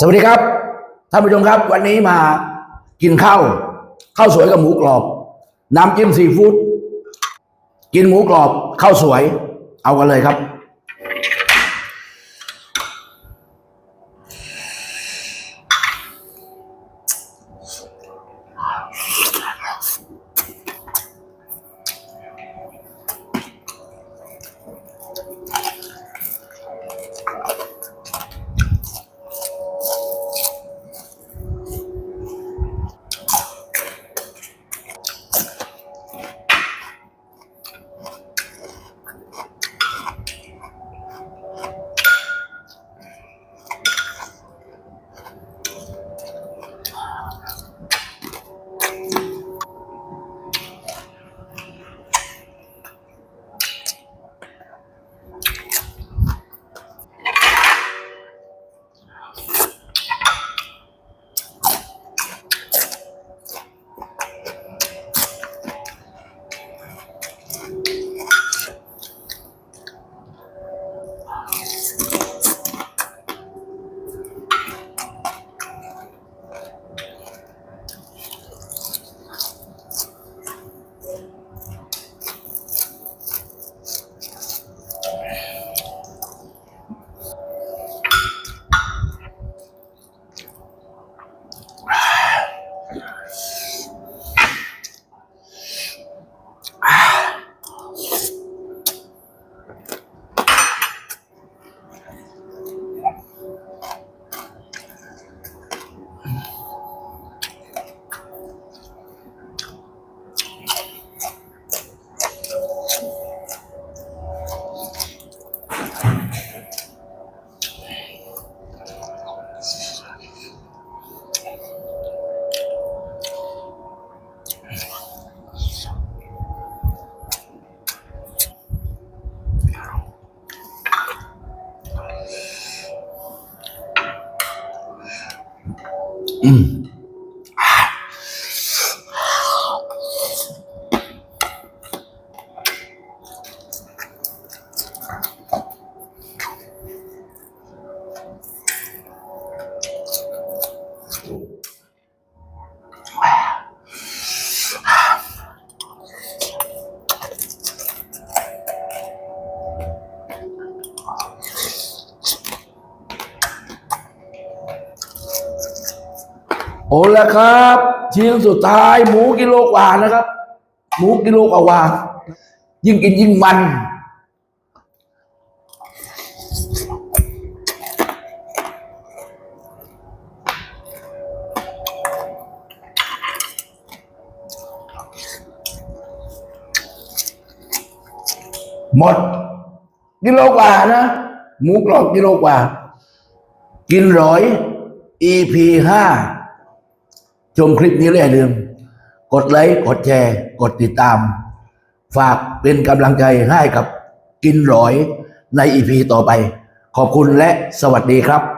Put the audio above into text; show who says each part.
Speaker 1: สวัสดีครับท่านผู้ชมครับ วันนี้มากินข้าวข้าวสวยกับหมูกรอบ น้ำจิ้มซีฟู้ดกินหมูกรอบข้าวสวย เอากันเลยครับ อืม โอ้แล้วครับชิ้นสุดท้าย หมูกิโลกว่านะครับ หมูกิโลกว่า ยิ่งกินยิ่งมันหมดกิโลกว่านะ หมูกรอบกิโลกว่า กินร้อย EP ห้า ชมคลิปนี้แล้วอย่าลืม กดไลค์กดแชร์ กดติดตาม ฝากเป็นกำลังใจให้กับกินร้อยในอีพีต่อไป ขอบคุณและสวัสดีครับ